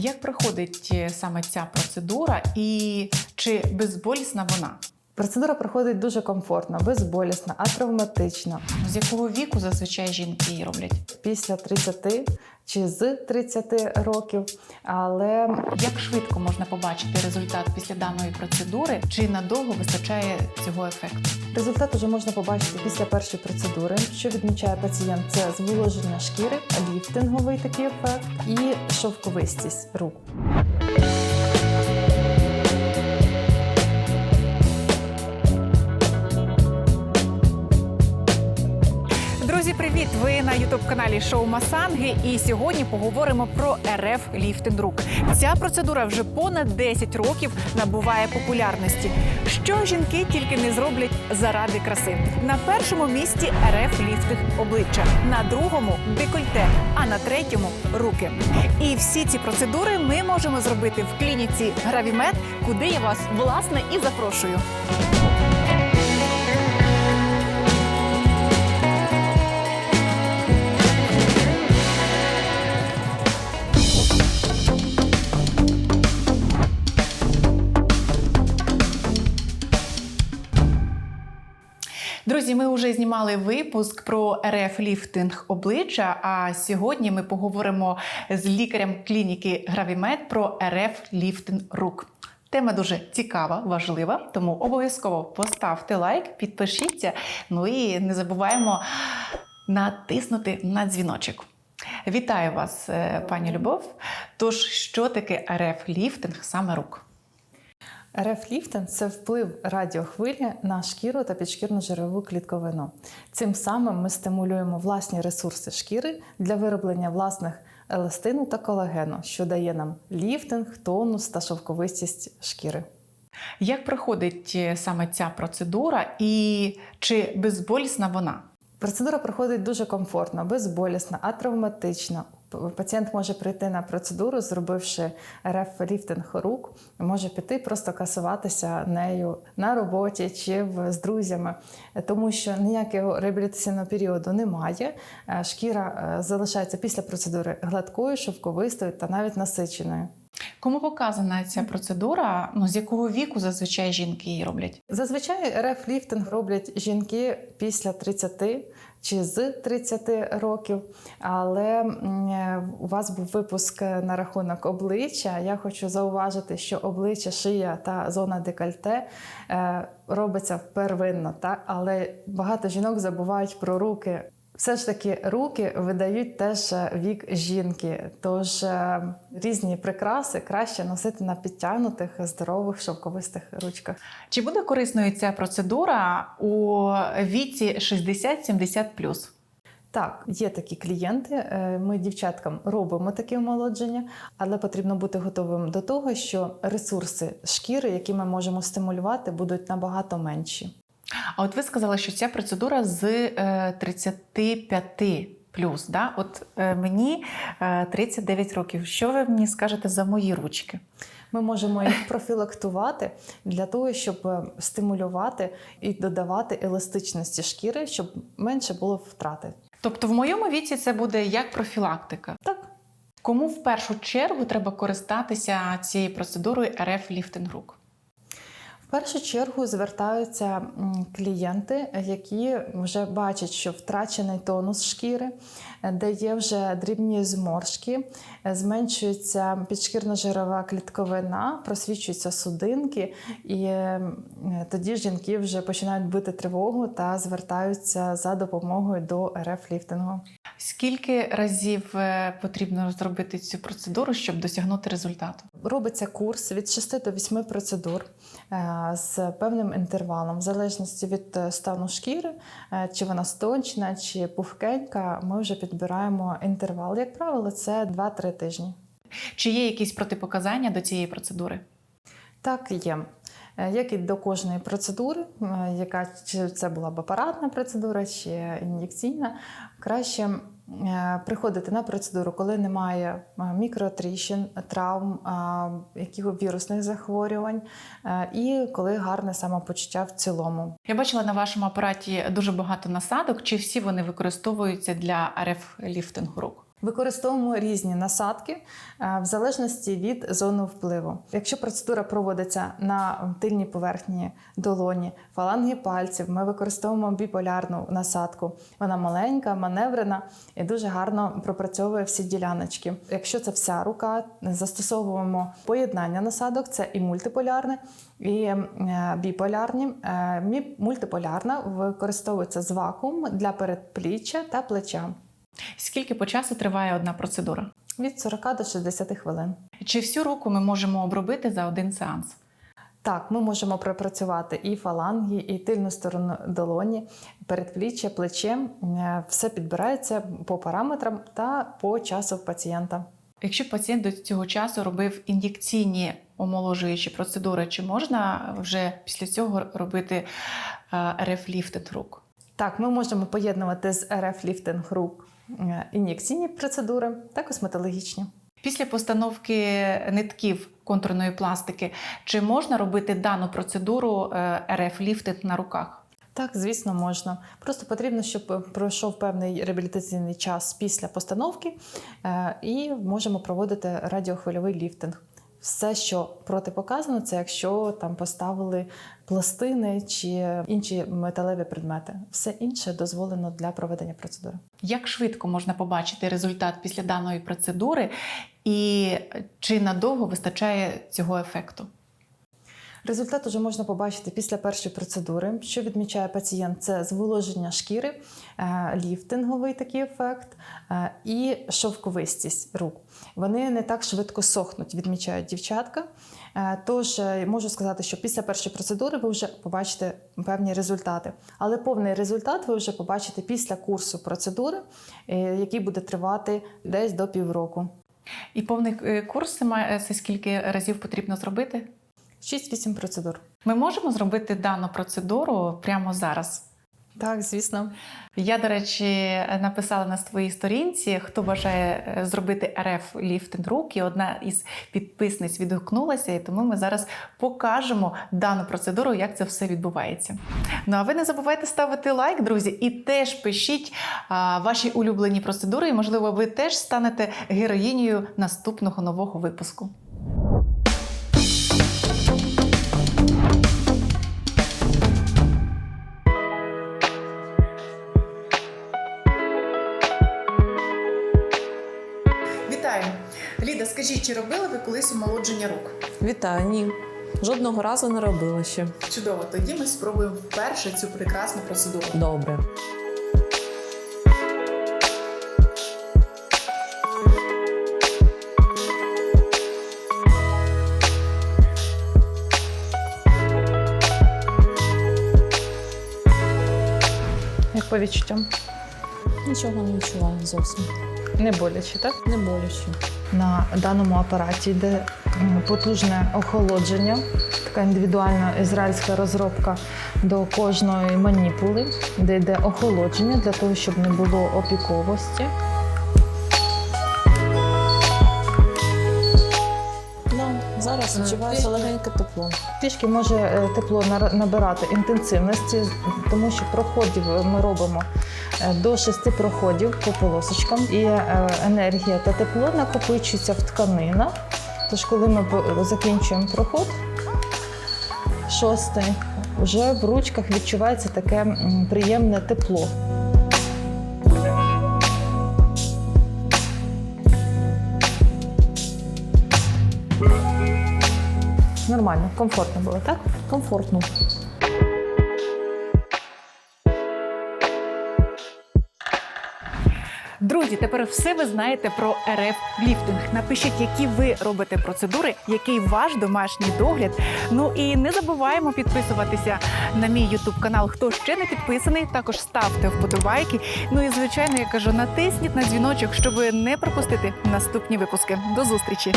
Як проходить е, саме ця процедура і чи безболісна вона? Процедура проходить дуже комфортно, безболісно, атравматично. З якого віку зазвичай жінки її роблять? Після 30 чи з 30 років. Але Як швидко можна побачити результат після даної процедури? Чи надовго вистачає цього ефекту? результат вже можна побачити після першої процедури, що відмічає пацієнт. Це зволоження шкіри, ліфтинговий такий ефект і шовковистість рук. Друзі, привіт! Ви на ютуб-каналі Шоу Масанги. І сьогодні поговоримо про РФ ліфтинг рук. Ця процедура вже понад 10 років набуває популярності. Що жінки тільки не зроблять заради краси. На першому місці РФ ліфтинг обличчя, на другому декольте, а на третьому руки. І всі ці процедури ми можемо зробити в клініці Гравімед, куди я вас власне і запрошую. Друзі, ми вже знімали випуск про РФ ліфтинг обличчя. А сьогодні ми поговоримо з лікарем клініки Гравімед про РФ ліфтинг рук. Тема дуже цікава, важлива, тому обов'язково поставте лайк, підпишіться. Ну і не забуваємо натиснути на дзвіночок. Вітаю вас, е, пані Любов. Тож, що таке РФ ліфтинг саме рук? РФ-ліфтинг – це вплив радіохвилі на шкіру та підшкірну жирову клітковину. Цим самим ми стимулюємо власні ресурси шкіри для вироблення власних еластину та колагену, що дає нам ліфтинг, тонус та шовковистість шкіри. Як проходить е, саме ця процедура і чи безболісна вона? Процедура проходить дуже комфортно, безболісно, атравматично. Пацієнт може прийти на процедуру, зробивши РФ-ліфтинг рук, може піти просто касуватися нею на роботі чи з друзями, тому що ніякого реабілітаційного періоду немає. Е, Шкіра е, залишається після процедури гладкою, шовковистою та навіть насиченою. Кому показана ця процедура? Ну з якого віку зазвичай жінки її роблять? Зазвичай РФ-ліфтинг роблять жінки після 30 чи з 30 років. Але е, у вас був випуск на рахунок обличчя. Я хочу зауважити, що обличчя, шия та зона декольте е, робиться первинно, так? але багато жінок забувають про руки. Все ж таки, руки видають теж е, вік жінки, тож е, різні прикраси краще носити на підтягнутих, здорових шовковистих ручках. Чи буде корисною ця процедура у віці 60-70+? Так, є такі клієнти. е, Ми дівчаткам робимо таке омолодження, але потрібно бути готовим до того, що ресурси шкіри, які ми можемо стимулювати, будуть набагато менші. А от ви сказали, що ця процедура з е, 35 плюс. Да? От е, мені е, 39 років. Що ви мені скажете за мої ручки? Ми можемо їх профілактувати для того, щоб е, стимулювати і додавати еластичності шкіри, щоб менше було втрати. Тобто, в моєму віці це буде як профілактика. Так, Кому в першу чергу треба користатися цією процедурою РФ ліфтинг рук? Першу чергу звертаються клієнти, які вже бачать, що втрачений тонус шкіри, е, де є вже дрібні зморшки, е, зменшується підшкірно-жирова клітковина, просвічуються судинки, і е, тоді жінки вже починають бити тривогу та звертаються за допомогою до РФ-ліфтингу. Скільки разів потрібно зробити цю процедуру, щоб досягнути результату? Робиться курс від 6 до 8 процедур е, з певним інтервалом, в залежності від е, стану шкіри, е, чи вона стончена, чи пухкенька, ми вже підбираємо інтервал. Як правило, це 2-3 тижні. Чи є якісь протипоказання до цієї процедури? Так є. Як і до кожної процедури, яка чи це була б апаратна процедура, чи ін'єкційна, краще приходити на процедуру, коли немає е, мікротріщин, травм, е, яких вірусних захворювань, е, і коли гарне самопочуття в цілому. Я бачила на вашому апараті дуже багато насадок. Чи всі вони використовуються для РФ ліфтингу рук? Використовуємо різні насадки е, в залежності від зони впливу. Якщо процедура проводиться на тильній поверхні долоні, фаланги пальців, ми використовуємо біполярну насадку. Вона маленька, маневрена і дуже гарно пропрацьовує всі діляночки. Якщо це вся рука, застосовуємо поєднання насадок, це і мультиполярне, і е, біполярні. Е, Мультиполярна використовується з вакуум для передпліччя та плеча Скільки по часу триває одна процедура? від 40 до 60 хвилин. Чи всю руку ми можемо обробити за один сеанс? Так, ми можемо пропрацювати і фаланги, і тильну сторону долоні, передпліччя, плече. Е, Все підбирається по параметрам та по часу пацієнта. Якщо пацієнт до цього часу робив ін'єкційні омоложуючі процедури, чи можна вже після цього робити РФ-ліфтинг рук? Так, ми можемо поєднувати з РФ ліфтинг рук е, ін'єкційні процедури та косметологічні. Після постановки нитків контурної пластики, чи можна робити дану процедуру РФ-ліфтинг на руках? Так, звісно, можна. Просто потрібно, щоб пройшов певний реабілітаційний час після постановки, е, і можемо проводити радіохвильовий ліфтинг. Все, що протипоказано, це якщо там поставили пластини чи інші металеві предмети. Все інше дозволено для проведення процедури. Як швидко можна побачити результат після даної процедури, і чи надовго вистачає цього ефекту? Результат уже можна побачити після першої процедури. Що відмічає пацієнт, це зволоження шкіри, е, ліфтинговий такий ефект е, і шовковистість рук. Вони не так швидко сохнуть, відмічають дівчатка. Е, Тож можу сказати, що після першої процедури ви вже побачите певні результати. Але повний результат ви вже побачите після курсу процедури, який буде тривати десь до півроку. І повний курс це скільки разів потрібно зробити? 6-8 процедур. Ми можемо зробити дану процедуру прямо зараз. Так, звісно. Я, до речі, написала на своїй сторінці, хто бажає е, зробити РФ ліфтинг рук, і одна із підписниць відгукнулася, і тому ми зараз покажемо дану процедуру, як це все відбувається. Ну а ви не забувайте ставити лайк, друзі, і теж пишіть а, ваші улюблені процедури, і можливо, ви теж станете героїнею наступного нового випуску. Скажіть, чи робили ви колись омолодження рук? Вітаю, ні. Жодного разу не робила ще. Чудово, тоді ми спробуємо вперше цю прекрасну процедуру. Добре. Як по відчуттям? Нічого не відчуваю зовсім. Не боляче, так? Не боляче. На даному апараті йде потужне охолодження, така індивідуальна ізраїльська розробка до кожної маніпули, де йде охолодження для того, щоб не було опіковості. Зараз відчувається легеньке тепло. Трішки може е, тепло набирати інтенсивності, тому що проходів ми робимо е, до шести проходів по полосочкам, і е, енергія та тепло накопичується в тканинах. Тож, коли ми закінчуємо проход, шостий, вже в ручках відчувається таке приємне тепло. Нормально, комфортно було, так? Комфортно. Друзі, тепер все ви знаєте про РФ ліфтинг. Напишіть, які ви робите процедури, який ваш домашній догляд. Ну і не забуваємо підписуватися на мій ютуб канал. Хто ще не підписаний, також ставте вподобайки. Ну і звичайно, я кажу, натисніть на дзвіночок, щоб не пропустити наступні випуски. До зустрічі!